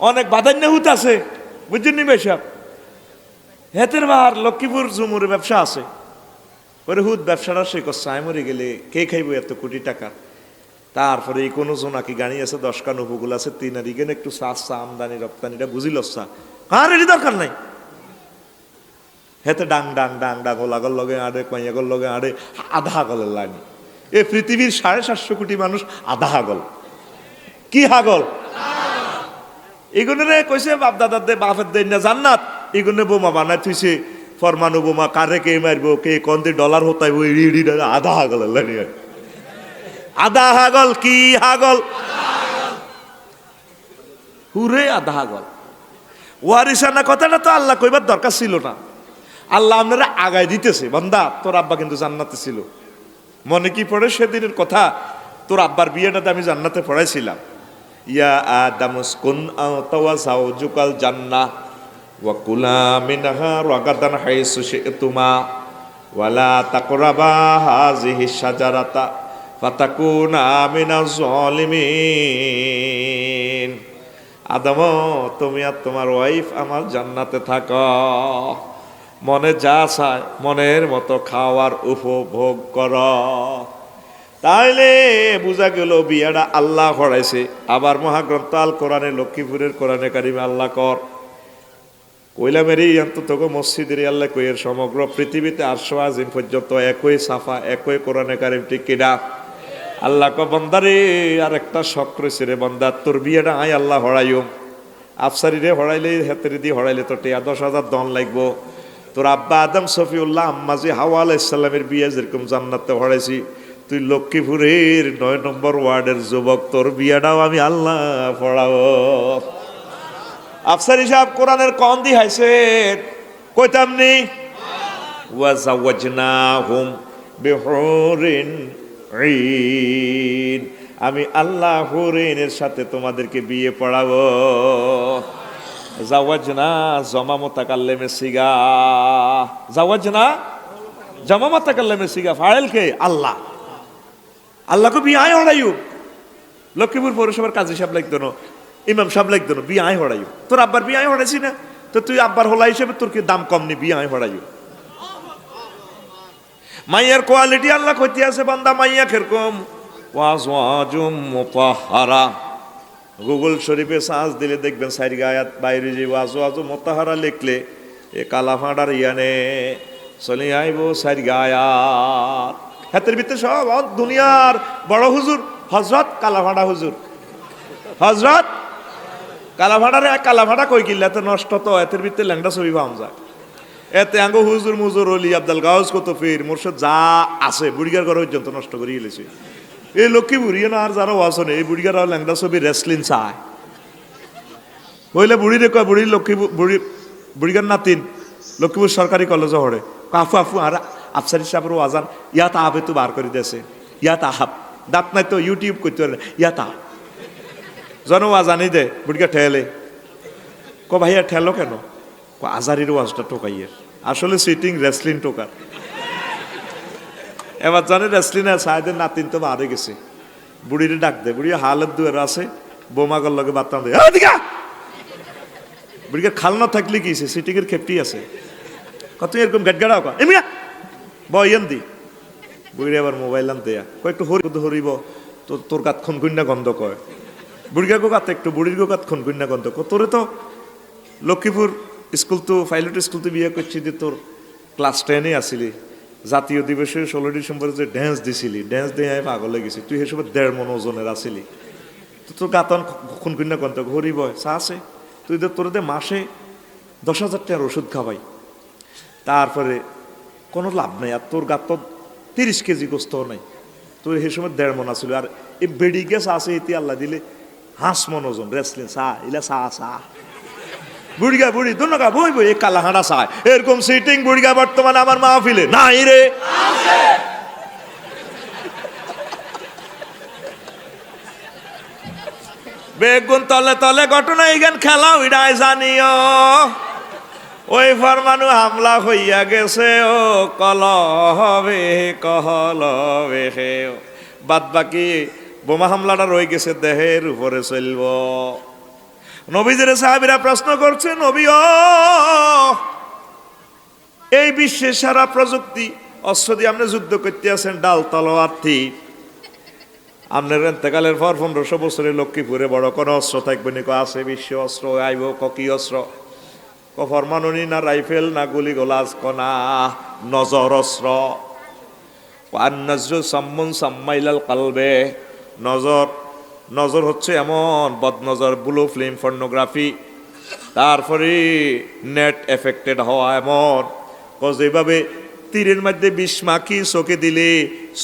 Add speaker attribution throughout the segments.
Speaker 1: অনেক বাধান্য হুত আছে, বুঝছেন নি বেশাব? হেতের বাহার লক্ষ্মীপুর জুমুর ব্যবসা আছে। ওরে হুদ ব্যবসাটা সে করছে, আমি মরে গেলে কে খাইবো এত কোটি টাকা? তারপরে এই কোনো জোনাকি গাড়ি আছে দশখান উপকূল আছে, তিন আর ইগেন একটু সাসা আমদানি রপ্তানিটা বুঝিল কার এটি দরকার নাই? হেতে ডাং ডাং ডাং ডাং ওলাগর লগে আড়ে কইয়াগর লগে আড়ে, আধা হাগলের লাইনি। এ পৃথিবীর সাড়ে সাতশো কোটি মানুষ আধা হাগল কি হাগল? এগুলো কইছে, বাপ দাদার দে, বাপের দেন না জান্নাত। এগুলো বোমা বানাই থুইছে, ফরমানু বোমা, কারে কে মারবো, কে কোন দিয়ে ডলার ইডি আধা হাগল আধা হাগল কি হাগল? হুরে আধা হাগল। ওয়ারিসানা কথাটা তো আল্লাহ কইবার দরকার ছিল না। আল্লাহ আপনারা আগায় দিতেছে, বান্দা, তোর আব্বা কিন্তু জান্নাতে ছিল। মনে কি পড়ে সেদিনের কথা? তোর আব্বার বিয়েটাতে আমি জান্নাতে পড়াইছিলাম। ইয়া আদামুসকুন আওতাওয়া জাওজুকাল জান্নাহ। ওয়া কুলা মিনহা রাগাদান হাইসু শি'তুমা। ওয়ালা তাকরাবা হাযিহি শাজারাতা। ফাতাকুনা মিনাজ জালিমিন আদম, তুমি আর তোমার ওয়াইফ আমার জান্নাতে থাকো। মনে যা চায়, মনের মতো খাওয়ার উপভোগ কর। তাইলে বোঝা গেল বিয়াটা আল্লাহ হরাইছে আবার মহাগ্রন্থ আল কোরআনে লক্ষ্মীপুরের কোরআনে কারিমে আল্লাহ কর। কইলামের এই অন্তত মসজিদের আল্লাহ কইয়ের সমগ্র পৃথিবীতে আটশো আজিম পর্যন্ত একই সাফা, একই কোরআনে কারিম, ঠিক আল্লাহ ক বন্দারে আর একটা শখ রয়েছে রে বন্দা, তোর বিয়েটা আয় আল্লাহ হরাইম আফসারি রে হরাইলে, হেতের দিয়ে হরাইলে তো টিয়া দশ হাজার দন লাগবো। তোর আব্বা আদম সফিউল্লাহ আম্মাজি হাওয়া আলাইসাল্লামের বিয়ে যেরকম জান্নাতে হরাইছি। তুই লক্ষ্মীপুরের নয় নম্বর ওয়ার্ডের যুবক, তোর বিয়েটাও আমি আল্লাহ পড়াবো। আফসারি সাহেব কোরআনের কন দি হাইছে কইতাম নি? ওয়াজাওয়াজনাহুম বিহুরিন আমি আল্লাহ হুরিনের সাথে তোমাদেরকে বিয়ে পড়াবো। জাওয়াজনা জমা মোতাকাল্লেমে সিগা। জাওয়াজনা জমা মোতাকাল্লেমে সিগা। ফাইল কে? আল্লাহ। আল্লাহকে বিয়ে আয় হড়াইও। লক্ষ্মীপুর পৌরসভার কাজী সাহেব লাগতো না, ইমাম সাহেব লাগতো না বিয়ে আয় হড়াইও। তোর আব্বার বিয়ে আয় হড়াইছি না, তো তুই আব্বার হলা হিসেবে তোর কি দাম কম নি বিয়ে আয় হড়াইও। মাইয়ার কোয়ালিটি আল্লাহ কইতে আছে, বান্দা মাইয়া কীরকম? ওয়াজওয়াজুম মুতাহহারা গুগল শরীফে সার্চ দিলে দেখবেন সাইড গায়াত বাইরে যে ওয়াজওয়াজু মুতাহহারা লিখলে, এ কালা ফাঁড়ার ইয়ানে চলে আইব সাইড গায়াত হাতের ভিতরে সব দুনিয়ার বড় হুজুর হজরত কালাভাড়া হুজুর। হজরত কালাভাড়ারে কালাভাড়া কই কিল্লা তো নষ্ট তো, এতের ভিতরে ল্যাংডা ছবি পাওয়া যায়। এতে আঙ্গ হুজুর মুজুর অলি আব্দাল গাউজ কত ফির, মোরশদ যা আছে, বুড়িগার ঘর পর্যন্ত নষ্ট করে গেলেছে এই লক্ষ্মী বুড়ি না আর যারাও আসনে এই বুড়িগার ল্যাংডা ছবি রেসলিন চায়। বইলে বুড়ি রে কয়, বুড়ি লক্ষ্মী বুড়ি বুড়িগার নাতিন, লক্ষ্মীপুর সরকারি কলেজ হরে আফু আফু, আর আফসারি সাহেবের আজান ইয়াত আহাবে তো বার করে দিয়েছে। ইয়াত আহাব দাঁত নাই তো ইউটিউব করতে পারে ইয়াত আহ জন আজানি দে বুড়িগা ঠেলে। ক ভাইয়া, ঠেলো কেন? ক আজারির ওয়াজটা টোকাইয়ের আসলে সিটিং রেসলিন টোকার এবার জানে রেসলিনে সাহেদের নাতিন তো মারে গেছে। বুড়িরে ডাক দে, বুড়ি হালত দুয়ের আছে বোমাগর লগে বাত্তাম দে দিকা বুড়িকে খাল না থাকলে কি সিটিং এর খেপটি আছে। কত এরকম গেটগাড়াও কা এমিয়া বয়েন দি বুড়ি আবার মোবাইল আন দেয়া কয়, একটু হরি হরিব। তো তোর কাত খন গুন্না গন্ধ কয়। বুড়িগা গো কাত একটু বুড়ির গো কাত খন গুন্না গন্ধ কয়। তোরে তো লক্ষ্মীপুর স্কুল তো, পাইলট স্কুল তো বিয়ে করছি যে তোর ক্লাস টেনে আসিলি। জাতীয় দিবসের ষোলো ডিসেম্বরে যে ড্যান্স দিছিলি। ড্যান্স দিয়ে আমি পাগল গেছি। তুই হিসেবে দেড় মন ওজনের আসিলি। তো তোর গাতন খুন খুন কন্ত হরি বয়, চা আছে? তুই দে তোর মাসে দশ হাজার টাকার ওষুধ খাওয়াই। তারপরে কোনো লাভ নাই, আর তোর গাত তো তিরিশ কেজি গোস্ত নাই। তোর সেই সময় দেড় মন আসিল আর এই বেড়ি গ্যাস আছে এটি আল্লাহ দিলে হাঁস মন ওজন, রেসলিন চা, ইলা চা চা। বুড়িগা বুড়ি দুনগা বই বই কালা হাঁড়া চায়। এরকম সিটিং বুড়িগা বর্তমানে আমার মাহফিলে নাই রে। বেগুন তলে তলে ঘটনা ইগান খেলা উড়াই জানিও। ওই ফরমানু হামলা হইয়া গেছে, ও কল হবে কহল হবে হে বাদ বাকি বোমা হামলাটা রয়ে গেছে, দেহের উপরে চলব। নবীদের সাহাবিরা প্রশ্ন করছে, নবী এই বিশ্বের সারা প্রযুক্তি, অস্ত্র দিয়ে আপনি যুদ্ধ করতে আছেন, ডাল, তলোয়ার, তীর। আপনার এতেকালের পর পনেরোশো বছরের লক্ষ্মীপুরে বড় কোনো অস্ত্র থাকবে নি আছে বিশ্ব অস্ত্র, আইব ককি অস্ত্র? ক ফরমানুনি না রাইফেল না গুলি গোলাজ কনা নজর অস্ত্র নজর সাম্মুন সাম্মাইলাল কালবে। নজর নজর হচ্ছে এমন বদনজর ব্লু ফিল্ম ফর্নোগ্রাফি তারপরে নেট এফেক্টেড হওয়া এমন। এইভাবে তীরের মধ্যে বিষ মাখি চোখে দিলে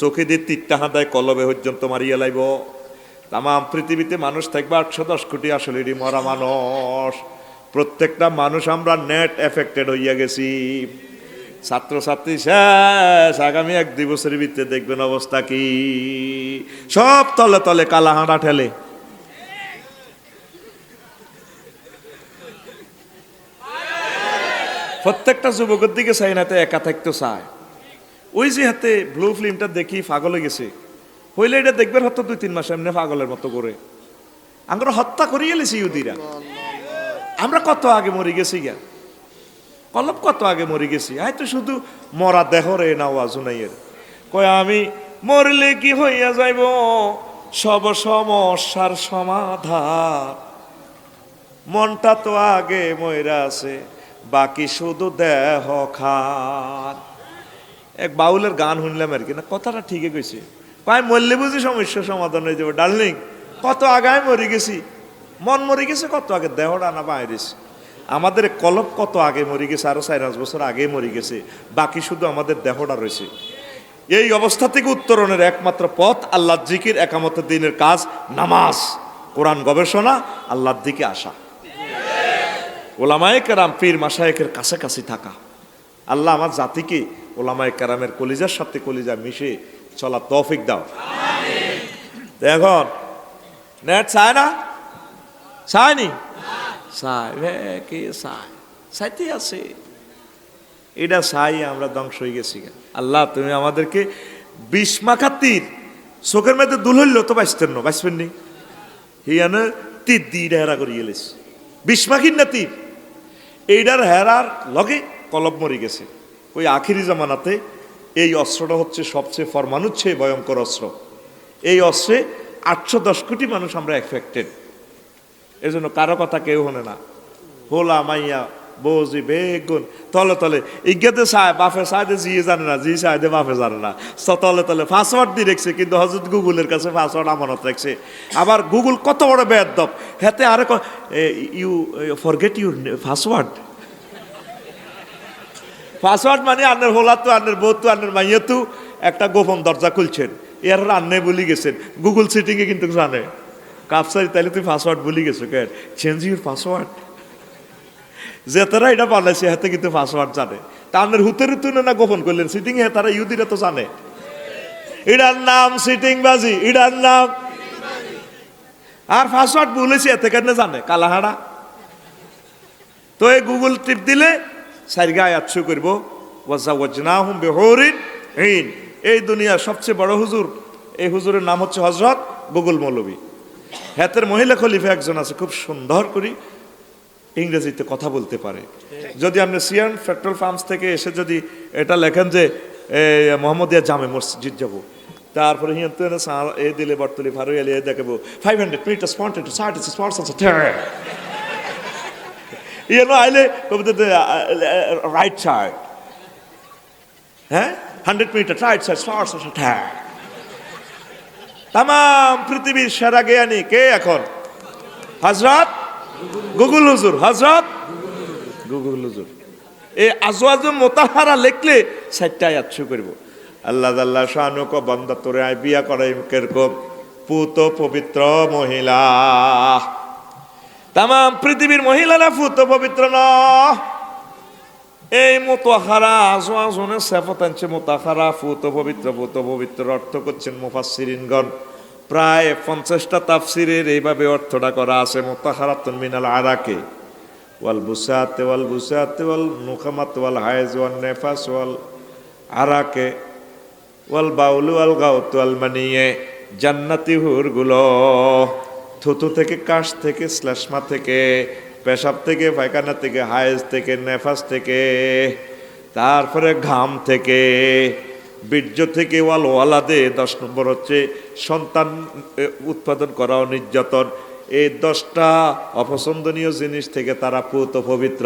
Speaker 1: চোখে দিয়ে তীরটা হাঁদায় কলবে পর্যন্ত মারিয়া লাইব। তাম পৃথিবীতে মানুষ থাকবে আটশো দশ কোটি আসলে মরা মানুষ। প্রত্যেকটা মানুষ আমরা নেট এফেক্টেড হইয়া গেছি। ছাত্রছাত্রী শেষ, আগামী এক দুই বছরের ভিতরে দেখবেন অবস্থা কি। সব তলে তলে কালা হাঁটা ঠেলে। প্রত্যেকটা যুবকের দিকে চাই না তো একা থাকতে চায়। ওই যে হাতে ব্লু ফিল্মটা দেখি পাগলে গেছে। হইলে এটা দেখবেন হয়তো দুই তিন মাস এমনি পাগলের মতো করে। আমরা হত্যা করিয়ে গেছি ইহুদিরা। আমরা কত আগে মরে গেছি গা কলপ কত আগে মরে গেছি? হয়তো শুধু মরা দেহ রে নাওয়া জুনাইয়ের। কয়, আমি মরলে কি হইয়া যাইব? সব সমস্যার সমাধান। মনটা তো আগে ময়রা আছে, বাকি শুধু দেহ খান। এক বাউলের গান শুনলাম আর কি, না কথাটা ঠিকই কইছে। কয়, মরলে বুঝি সমস্যার সমাধান হয়ে যাবে, ডার্লিং। কত আগায় মরে গেছি? মন মরে গেছে, কত আগে দেহটা না বাইরেছে আমাদের কলপ কত আগে মরে গেছে, আরও চার পাঁচ বছর আগে মরে গেছে, বাকি শুধু আমাদের দেহটা রয়েছে। এই অবস্থা থেকে উত্তরণের একমাত্র পথ আল্লাহ জিকির একামত দিনের কাজ, নামাজ, কোরআন গবেষণা, আল্লাহর দিকে আসা। ওলামায়ে কেরাম, পীর মাসায়েকের কাছাকাছি থাকা। আল্লাহ আমার জাতিকে ওলামায়ে কেরামের কলিজার সাথে কলিজা মিশে চলা তৌফিক দাও। এখন নেট চায় না? চায়নি চায় ভে কে চায় চাইতে আছে। এটা চাই আমরা ধ্বংস হয়ে গেছি আল্লাহ তুমি আমাদেরকে বিষ মাখা তীর চোখের মধ্যে দুল হইল তো বাঁচতেন না বাঁচবেন নি? হিয়ানে তীর দিয়ে হেরা করিয়ে গেলেছে বিষ মাখির না তীর এইটার হেরার লগে কলব মরে গেছে। ওই আখিরি জামানাতে এই অস্ত্রটা হচ্ছে সবচেয়ে ফরমানুচ্ছে ভয়ঙ্কর অস্ত্র। এই অস্ত্রে আটশো দশ কোটি মানুষ আমরা এফেক্টেড এই জন্য কারও কথা কেউ হনে না। হোলা মাইয়া বৌজি বেগুন, তলে তলে। ইজ্ঞাতে চায় বাফে চায় দে জিয়ে জানে না, জি চায় দে বাফে জানে না। তলে তলে পাসওয়ার্ড দিয়ে রেখছে, কিন্তু হজরত গুগলের কাছে পাসওয়ার্ড আমানত রাখছে। আবার গুগল কত বড় বেদব হেতে আরে you forget your password password মানে আন্নের হোলা তো আন্নের বউ তো আন্নের মাইয়া তো একটা গোপন দরজা খুলছেন। এর আন্নে বলি গেছেন। গুগল সিটিংয়ে কিন্তু জানে। কাপসারি তাইলে তুই পাসওয়ার্ড বলি গেছো কেন? চেঞ্জ ইউর পাসওয়ার্ড যে তারা এটা বানাইছে হাতে কিন্তু পাসওয়ার্ড জানে। তাদের হুতের তুলে না গোপন করলেন? সিটিং এ তারা ইউদিরা তো জানে। এটার নাম সিটিং বাজি, এটার নাম আর পাসওয়ার্ড বলেছি এতে কেন জানে? কালাহাড়া তো এই গুগল টিপ দিলে সাইরগা আচ্ছু করব। ওয়াজা ওয়াজনা হুম বেহরিন এই দুনিয়ার সবচেয়ে বড় হুজুর, এই হুজুরের নাম হচ্ছে হজরত গুগল মৌলবী। হাতের মহিলা খলিফা একজন আছে, খুব সুন্দর করে ইংরেজিতে কথা বলতে পারে। যদি আপনি সিয়ান পেট্রোল পাম্পস থেকে এসে যদি এটা লেখেন যে মোহাম্মদিয়া জামে মসজিদ যাব, তারপরে হিয়ন্ত এ দিলে বর্তলি ফারুই আলী এ দেখাবো ফাইভ হান্ড্রেড মিটার স্পন্টেড সার্ট স্পন্স ইয়ে নো, আইলে রাইট সাইড হ্যাঁ? হান্ড্রেড মিটার রাইট সাইড স্পন্স তাম পৃথিবীর সেরা জ্ঞানী কে এখন? হজরত গুগল হুজুর হজরত গুগল হুজুর। এই আজওয়াজ মোতাহারা লিখলে সাইটটাই আচ্ছু করব। আল্লাহ আল্লাহ শানুক বন্দা তোরে আয়, বিয়া করাই কেরকম পুত পবিত্র মহিলা। তাম পৃথিবীর মহিলারা পুত পবিত্র ন এই মোতাহারা আজওয়াজনের সেফত আনছে মোতাহারা ফুত পবিত্র ফুত পবিত্র, অর্থ করছেন মুফাসসিরিনগণ। প্রায় পঞ্চাশটা তাফসিরের এইভাবে অর্থটা করা আছে, মোতাহারাতুন মিনাল আরাকে। ওয়াল বুসাতে ওয়াল বুসাতে, ওয়াল নুখামাত, ওয়াল হায়েজ, ওয়াল নেফাস, ওয়াল আরাকে। ওয়াল বাউল, ওয়াল গাউত, ওয়াল মানিয়ে জান্নাতি হুরগুলো থুতু থেকে কাশ থেকে শ্লেষ্মা থেকে পেশাব থেকে, পায়খানা থেকে হায়েজ থেকে, নেফাস থেকে, তারপরে ঘাম থেকে, বীর্য থেকে ওয়াল ওয়ালাদে, দশ নম্বর হচ্ছে সন্তান উৎপাদন করা ও নির্যাতন এই দশটা অপছন্দনীয় জিনিস থেকে তারা পুত পবিত্র।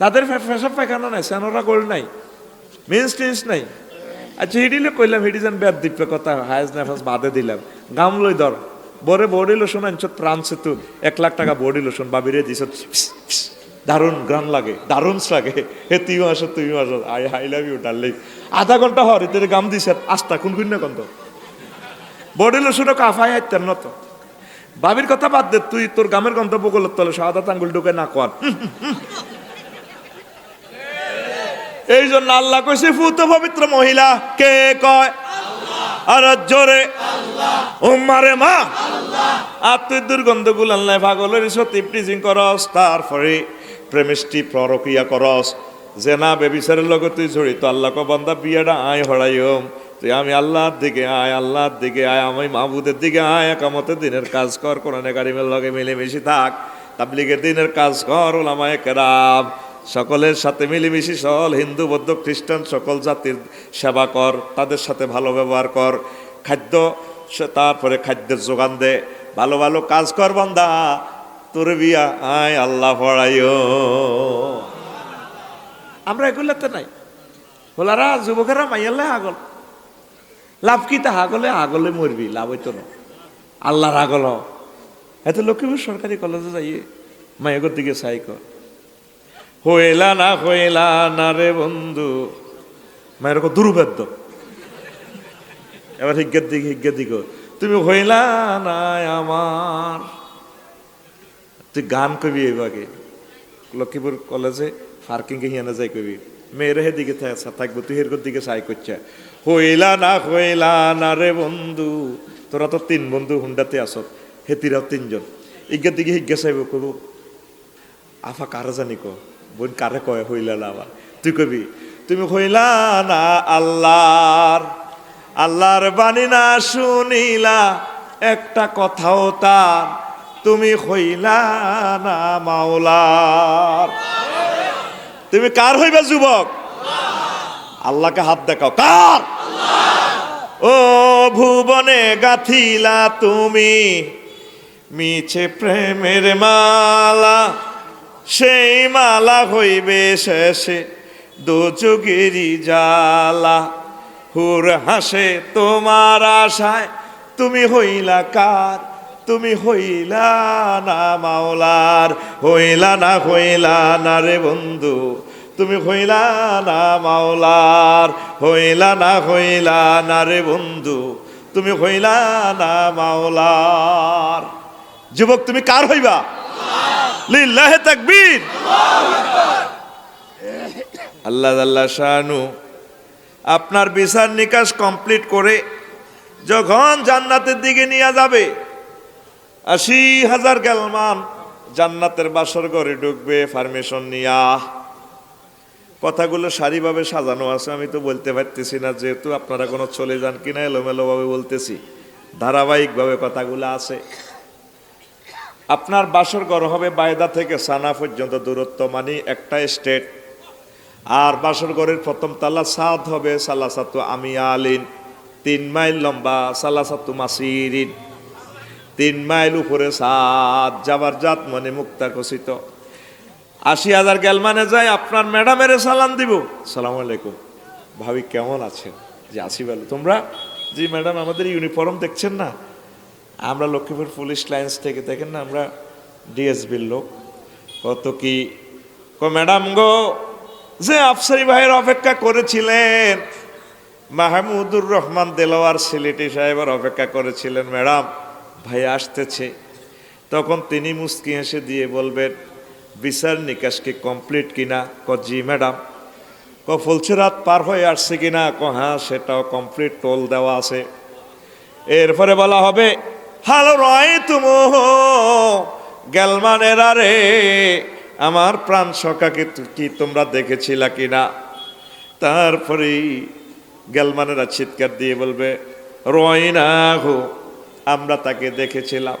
Speaker 1: তাদের পেশাব পায়খানা নাই সেনোরা গোল্ড নাই, মিন্স টিন্স নাই। আচ্ছা হিডিলে কইলাম, হিডি যেন বেদ দিপ্পে কথা হায়াজ নেফাস বাদে দিলাম। গাম লই ধর। বরে বডি লোশন আনছ প্রাণ সেতু। এক লাখ টাকা বডি লোশন বাবিরে দিছ দারুণ গ্রান লাগে, দারুণ লাগে। হে তুইও আসো তুইও আসো আই হাই লাভ ইউ, ডার্লিং। আধা ঘণ্টা হর এতে গাম দিছে। আস্তা কোন কোন কন্ত বডি লোশনও কাফাই আইতেন না তো বাবির কথা বাদ দে, তুই তোর গামের গন্তব্য করল তলে, সাদা আঙ্গুল ঢুকে না কর এই জন্য আল্লাহ কইছে ফুত পবিত্র মহিলা কে কয়? আর জোরে উম্মারে মা। আর তুই দুর্গন্ধ গুলাল্লাই পাগলের সত্যি প্রিজিং করস, তারপরে প্রেমিষ্টি প্রক্রিয়া করস। জেনা বেবিচারের লগে তুই জড়িত, আল্লাহকে বন্দা বিয়েটা আয় হড়াইম তুই আমি আল্লাহর দিকে আয়, আল্লাহর দিকে আয়, আমি মাহবুদের দিকে আয়, একামতের দিনের কাজ কর, কোরআনে কারিমের লগে মিলেমিশি থাক। তাবলিগের দিনের কাজ কর ওলামায়ে কেরাম। সকলের সাথে মিলেমিশি সকল হিন্দু, বৌদ্ধ, খ্রিস্টান, সকল জাতির সেবা কর, তাদের সাথে ভালো ব্যবহার কর। খাদ্য সে- তারপরে খাদ্যের যোগান দে। ভালো ভালো কাজ কর বন্দা, তোর বিয়া, আয় আল্লাহ পড়াইও। আমরা এগুলোতে নাই। হোলারা, যুবকেরা মাইয়ালে আগল লাভ কি তা আগলে আগলে মরবি, লাভ হইতো না। আল্লাহর আগল। এত লক্ষ্মীপুর সরকারি কলেজে যাইয়ে মায়ের দিকে চাই কর। হইলা না হইলা না রে বন্ধু মায়ের কো দুর্বেদ্য এবার হিজ্ঞের দিকে হিজ্ঞের দিকে তুমি হইলা না আমার। তুই গান কবি এবাকে লক্ষ্মীপুর কলেজে পার্কিং এ হিয়ানে যাই কবি। মেয়ের হে দিকে থাকব, তুই হের দিকে সাই করছে হইলা না হইলা না রে বন্ধু, তোরা তো তিন বন্ধু হুন্ডাতে আসত হেতিরাও তিনজন। ইজ্ঞার দিকে হিজ্ঞা চাইব কব আফা কারে জানি ক, বোন কারে কয় হইলা না আবার তুই কবি, তুমি হইলা না আল্লাহর। আল্লাহর বাণী না শুনিলা, একটা কথাও তার, তুমি হইলা না মাওলার। তুমি কার হইবে যুবক? আল্লাহকে হাত দেখাও, কার? ও ভুবনে গাথিলা তুমি, মিছে প্রেমের মালা, সেই মালা হইবে শেষে দুযুগেরই জালা হুর হাসে তোমার আশায়। তুমি হইলা কার? তুমি হইলা না মাওলার? হইলা না হইলা না রে বন্ধু? তুমি হইলা না মাওলার? হইলা না হইলা না রে বন্ধু? তুমি হইলা না মাওলার? যুবক, তুমি কার হইবা? আল্লাহ আল্লাহ শানু আপনার বিচার নিকাশ কমপ্লিট করে যখন জান্নাতের দিকে নিয়ে যাবে, আশি হাজার গেলমান জান্নাতের বাসর ঘরে ঢুকবে পারমিশন নিয়া। কথাগুলো সারিভাবে সাজানো আছে, আমি তো বলতে পারতেছি না, যেহেতু আপনারা কোনো চলে যান কিনা, এলোমেলোভাবে বলতেছি। ধারাবাহিকভাবে কথাগুলো আছে। আপনার বাসর ঘর হবে বায়দা থেকে সানা পর্যন্ত দূরত্ব মানে একটা স্টেট আর বাসর ঘরের প্রথম তালা সাদ হবে সালাসাতু আমিয়া আলিন তিন মাইল লম্বা সালাসাতু মাসিরিন। তিন মাইল উপরে সাদ, যাবার জাত মনে মুক্তা কষিত। আশি হাজার গেল মানে যায়, আপনার ম্যাডামের সালাম দিব। সালাম আলাইকুম। ভাবি, কেমন আছেন? যে আসি বলো তোমরা? জি, ম্যাডাম, আমাদের ইউনিফর্ম দেখছেন না? আমরা লক্ষ্মীপুর পুলিশ লাইন্স থেকে দেখেন না, আমরা ডিএসবির লোক। কত কি? কো ম্যাডাম গো যে আফসারি ভাইয়ের অপেক্ষা করেছিলেন। মাহমুদুর রহমান দেলোয়ার সিলেটি সাহেবের অপেক্ষা করেছিলেন, ম্যাডাম, ভাই আসতেছে। তখন তিনি মুস্কি হেসে দিয়ে বলবেন, বিচার নিকাশ কি কমপ্লিট কিনা? ক, জি, ম্যাডাম। ক ফুলছরাত পার হয়ে আসছে কিনা? ক হ্যাঁ সেটাও কমপ্লিট, টোল দেওয়া আছে। এরপরে বলা হবে, হালো রয় তুম, গেলমানের আরে আমার প্রাণ সকাকে কি তোমরা দেখেছিলা কিনা? তারপরেই গেলমানেরা চিৎকার দিয়ে বলবে রয় না হো আমরা তাকে দেখেছিলাম।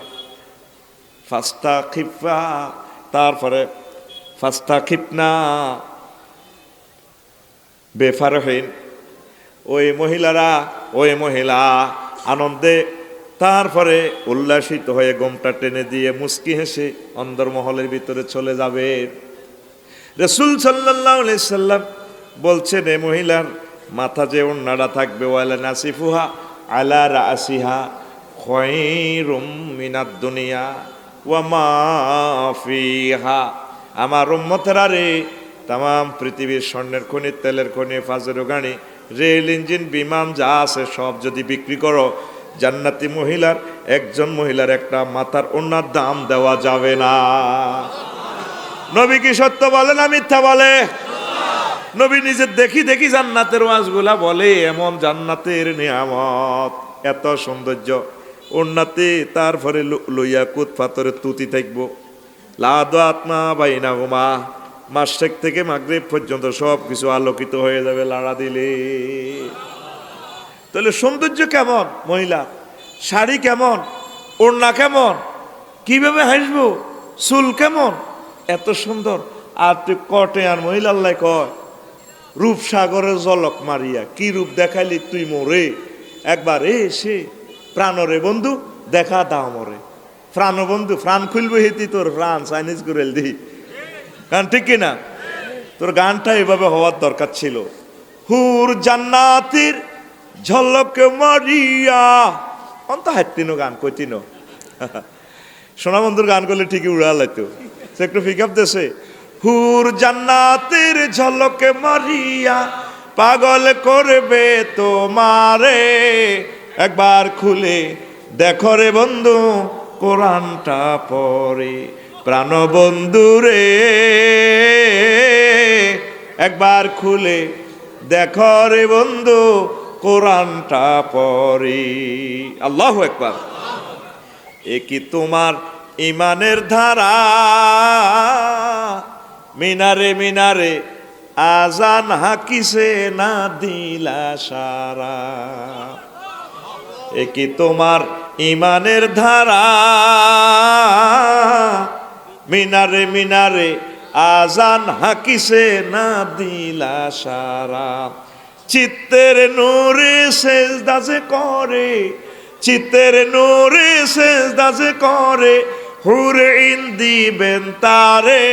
Speaker 1: ফাস্তা খিফা তারপরে ফাস্তা খিপনা বেফারহীন। ওই মহিলারা, ওই মহিলা আনন্দে তারপরে উল্লাসিত হয়ে গোমটা টেনে দিয়ে মুস্কি হেসে অন্দরমহলের ভিতরে চলে যাবে। রসুল সাল্লাহ সাল্লাম বলছেন, এ মহিলার মাথা যে অন্যরা থাকবে, ওয়ালা নাসিফুহা আলা রাসিহা খয়রুম মিনাদ দুনিয়া ওয়া মা ফিহা। আমার উম্মতেরা রে তাম পৃথিবীর স্বর্ণের খনি, তেলের খনি, ফাজের গাড়ি রেল ইঞ্জিন, বিমান যা আছে সব যদি বিক্রি করো জান্নাতি মহিলার, একজন মহিলার একটা মাথার ওনার দাম দেওয়া যাবে না। নবী কি সত্য বলে না মিথ্যা বলে? নবী নিজে দেখি দেখি জান্নাতের ওয়াজগুলা বলে, এমন জান্নাতের নিয়ামত। এত সৌন্দর্য। উন্নতি তারপরে লইয়া কুত পাথরে তুতি থাকব। লাদ আত্মা বাইনা হুমা মাসেক থেকে মাগরিব পর্যন্ত সব কিছু আলোকিত হয়ে যাবে, লাড়া দিলে। তাহলে সৌন্দর্য কেমন, মহিলা? শাড়ি কেমন? ওড়না কেমন? কীভাবে হাসবো? চুল কেমন? এত সুন্দর। আর তুই কটে আর মহিলা আল্লাহ কয়, রূপ রূপসাগরে জলক মারিয়া, কি রূপ দেখাইলি তুই মোরে? একবার এ সে প্রাণরে বন্ধু, দেখা দাও মরে। প্রাণ বন্ধু, প্রাণ খুলবে হেতি তোর প্রাণ, চাইনিজ গুরেল দি। গান ঠিক কিনা? তোর গানটা এভাবে হওয়ার দরকার ছিল। হুর জান্নাতির ঝলক মারিয়া। অন্ত হাতিনো গান কইতিনো সোনা বন্ধুর গান করলে ঠিকই উড়া লাইতো সে একটু পিক আপ দেশে হুর জান্নাতের ঝলকে মারিয়া, পাগল করবে তোমারে। একবার খুলে দেখো রে বন্ধু, কোরআনটা পরে প্রাণ বন্ধু রে। একবার খুলে দেখো রে বন্ধু কোরআনটা পরে আল্লাহ একবার এ কি তোমার ইমানের ধারা? মিনারে মিনারে আজান হাকিসে না দিলা সারা? এ কি তোমার ইমানের ধারা? মিনারে মিনারে আজান হাকিসে না দিলা সারা? চিত্তের নূরে শেষ দাসে করে, চিত্তের নূরে শেষ দাসে করে, হুরে ইন দিবেন তারে।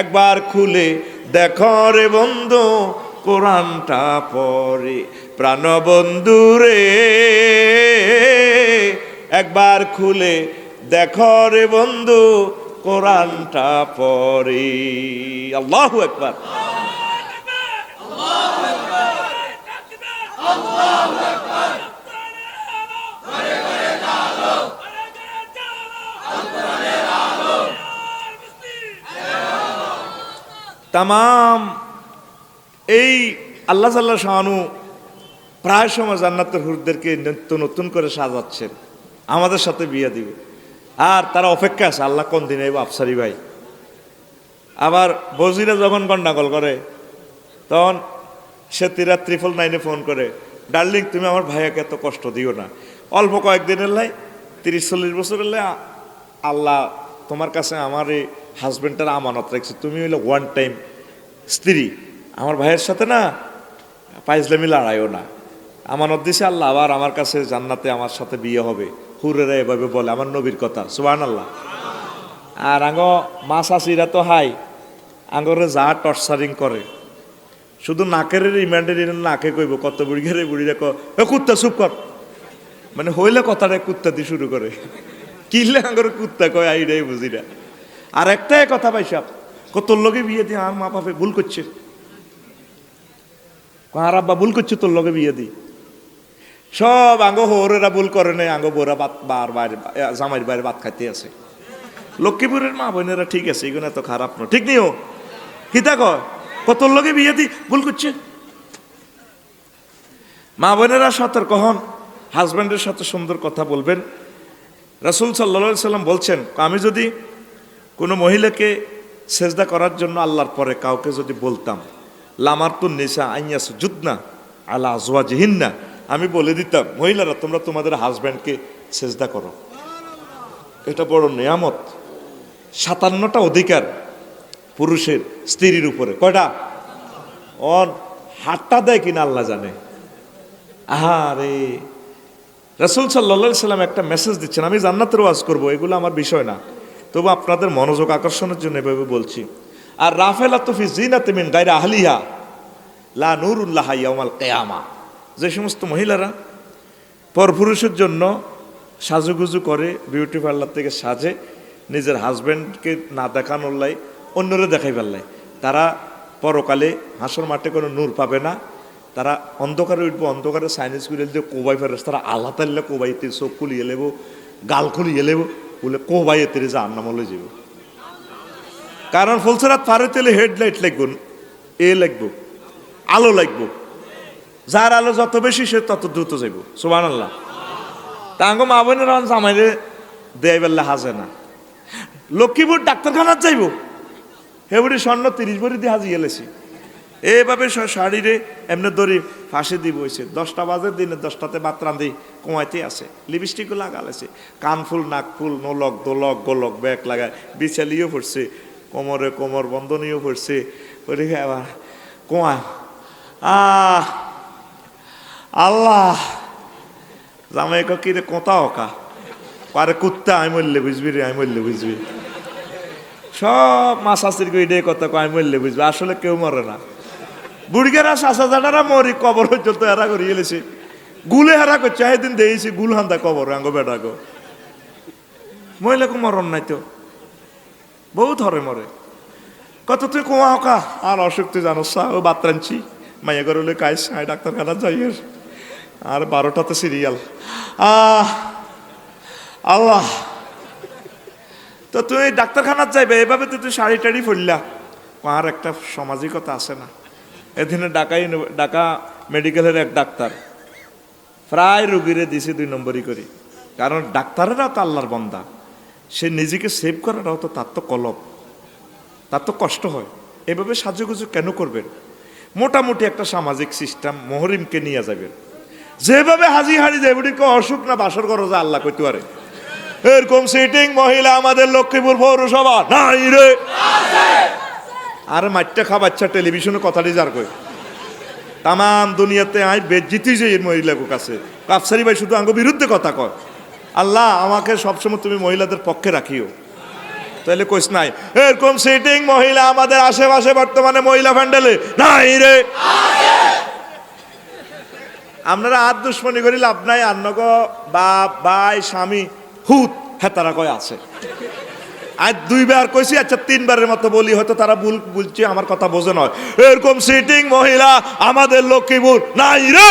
Speaker 1: একবার খুলে দেখো রে বন্ধু, কোরআনটা পরে প্রাণ বন্ধু রে। একবার খুলে দেখো রে বন্ধু, কোরআনটা পরে আল্লাহু একবার তাম এই আল্লাহ সাল্লাহ শাহানু প্রায় সময় জান্নাতের হুরদেরকে নিত্য নতুন করে সাজাচ্ছেন। আমাদের সাথে বিয়ে দিবে। আর তারা অপেক্ষা আছে, আল্লাহ কোন দিনে আফসারি ভাই? আবার বজিরা যখন গন্ডাগোল করে, তখন সে তিরা ত্রিপল নাইনে ফোন করে ডার্লিং তুমি আমার ভাইয়াকে এত কষ্ট দিও না। অল্প কয়েকদিনের লাই, তিরিশ, চল্লিশ বছরের লাই, আল্লাহ তোমার কাছে আমার এই হাজবেন্ডটার আমানত রাখছে। তুমি হইলে ওয়ান টাইম স্ত্রী। আমার ভাইয়ের সাথে না পাইজলামি লড়াইও না। আমানত দিছে আল্লাহ, আবার আমার কাছে জান্নাতে আমার সাথে বিয়ে হবে। হুরেরা এভাবে বলে, আমার নবীর কথা। সুবান আল্লাহ আর আঙ্গ মাছ আসিরা তো হাই, আঙ্গরে যা টর্চারিং করে। শুধু নাকের রিমান্ডের নাকে কইব, কত বুড়ি ঘরে বুড়িরা ক এ কুত্তা, চুপ কর। মানে হইলে কথাটা কুত্তা দিয়ে শুরু করে। কিনলে আঙ্গরে কুত্তা কয় আইডাই বুঝি না। আর একটাই কথা পাইসাব কত লগে বিয়ে দিয়ে আর মা বাপে ভুল করছে। আর আব্বা ভুল করছে, তোর লগে বিয়ে দি সব আঙ্গ হোরেরা ভুল করে নাই, আঙ্গ বোরা ভাত বার বাইরে জামাইয়ের বাইরে ভাত খাইতে আছে। লক্ষ্মীপুরের মা বোনেরা ঠিক আছে, এগুলো এত খারাপ না ঠিক নিও কিতা কয়? কত লগে বিয়ে দি? ভুল করছে। মা বোনেরা সতর্ক হন। হাজব্যান্ডের সাথে সুন্দর কথা বলবেন। রাসুল সাল্লা সাল্লাম বলছেন, আমি যদি কোনো মহিলাকে সেজদা করার জন্য আল্লাহর পরে কাউকে যদি বলতাম লামার তো নিসা আইয়াস জুদনা আলা আজওয়া জিহিন্না আমি বলে দিতাম, মহিলারা, তোমরা তোমাদের হাজব্যান্ডকে সেজদা করো। এটা বড় নিয়ামত। সাতান্নটা অধিকার পুরুষের স্ত্রীর উপরে। কয়টা? অন, হাতটা দেয় কিনা আল্লাহ জানে। আহারে। রসুল সাল্লা সাল্লাম একটা মেসেজ দিচ্ছেন, আমি জান্নাতের ওয়াজ করব, এগুলো আমার বিষয় না। তবু আপনাদের মনোযোগ আকর্ষণের জন্য এভাবে বলছি। আর রাফেলা তুফি জিনাতে মিন গাইরা আহলিহা, লা নুরুল্লাহ ইয়াউমাল কেয়ামা। যে সমস্ত মহিলারা পরপুরুষের জন্য সাজুগুজু করে বিউটি পার্লার থেকে সাজে নিজের হাজব্যান্ডকে না দেখানোর লাই অন্যরে দেখাই পারলাই তারা পরকালে হাসর মাঠে কোনো নূর পাবে না। তারা অন্ধকারে উঠবো, অন্ধকারে সাইনিস করে দিয়ে কোবাই ফেরেস। তারা আল্লাহ তাল্লা কোবাইতে চোখ খুলিয়ে লেবো, গাল খুলিয়ে লেবো, বলে কোবাই এতে যে আন্নামলে যাব কারণ ফুলসরাত পারে তেলে হেডলাইট লাগবো, এ লাগবো, আলো লাগবো। যার আলো যত বেশি সে তত দ্রুত যাইব। সুবান আল্লাহ তাঙ্গ মা বোনের জামাইরে দেয় বেলা হাজে না। লক্ষ্মীপুর ডাক্তারখানার যাইব। হেবুড়ি স্বর্ণ তিরিশ ভরি দিয়ে হাজি এলেছি এইভাবে স- শাড়িরে এমনি দড়ি ফাঁসি দিব হয়েছে। দশটা বাজে, দিনে দশটাতে বাতরান দিই কমাইতে আছে। লিপস্টিকও লাগালেছে কানফুল নাকফুল নোলক, দোলক, গোলক, ব্যাগ লাগায়। বিছালিও পড়ছে। কোমরে কোমর বন্ধনীয় পড়ছে। ওরে আবার কোয়া আহ, আল্লাহ জামাই কি রে কোথা ওকা পারে কুত্তা আমি মরলে বুঝবি রে আমি মরলে বুঝবি। সব মাছ আসির কই ডে কথা কয় মরলে বুঝবি। আসলে কেউ মরে না। বুড়িগেরা শাসা জানারা মরি, কবর পর্যন্ত হেরা করি এলেছে গুলে হেরা করছে সেদিন দিয়েছি গুল হান্দা কবর, আঙ্গ বেটাগো মহিলাকে মরণ নাই তো। বহুত হরে মরে। কত তুই কোয়া হকা? আর অসুখ তুই জানো সা ও বাতরানছি মাইয়া গরলে কাইস, আয় ডাক্তারখানা যাই। আর বারোটাতে সিরিয়াল আহ! আল্লাহ! তো তুই ডাক্তারখানার যাইবে, এভাবে তো তুই শাড়ি টাড়ি ফুললা আর একটা সামাজিকতা আছে না। এদিনে ইউনি- ঢাকা মেডিকেলের এক ডাক্তার, প্রায় রুগীরে দিছে দুই নম্বরই করি। কারণ ডাক্তারেরাও তো আল্লাহর বন্দা। সে নিজেকে সেভ করাটাও তো তার তো কলব। তার তো কষ্ট হয়। এভাবে সাজুগুজু কেন করবেন? মোটামুটি একটা সামাজিক সিস্টেম মহরিমকে নিয়ে যাবেন। যেভাবে হাজি হারি হাড়ি যেগুলিকে অসুখ না বাসর করো যে আল্লাহ কইতে পারে। এরকম সিটিং মহিলা আমাদের লক্ষ্মীপুর পৌরসভা? নাই রে। আর মাইটটা খা বাচ্চা টেলিভিশনে কথাটি যার কই তাম দুনিয়াতে আই বেজিতি যে মহিলাকে কাছে কাফসারি ভাই শুধু আঙ্গ বিরুদ্ধে কথা কয়। আল্লাহ, আমাকে সবসময় তুমি মহিলাদের পক্ষে রাখিও। তাহলে কইস নাই, এরকম সিটিং মহিলা আমাদের আশেপাশে বর্তমানে মহিলা প্যান্ডেলে? নাই রে। আপনারা আর দুশ্মনী করি লাভ নাই। আন্নগ বাপ, ভাই, স্বামী হুত হ্যাঁ তারা কয় আছে। আজ দুইবার কইছি আচ্ছা তিনবারের মতো বলি, হয়তো তারা ভুল বলছে আমার কথা বোঝে নয়। এরকম সিটিং মহিলা আমাদের লক্ষ্মীপুর নাই রে!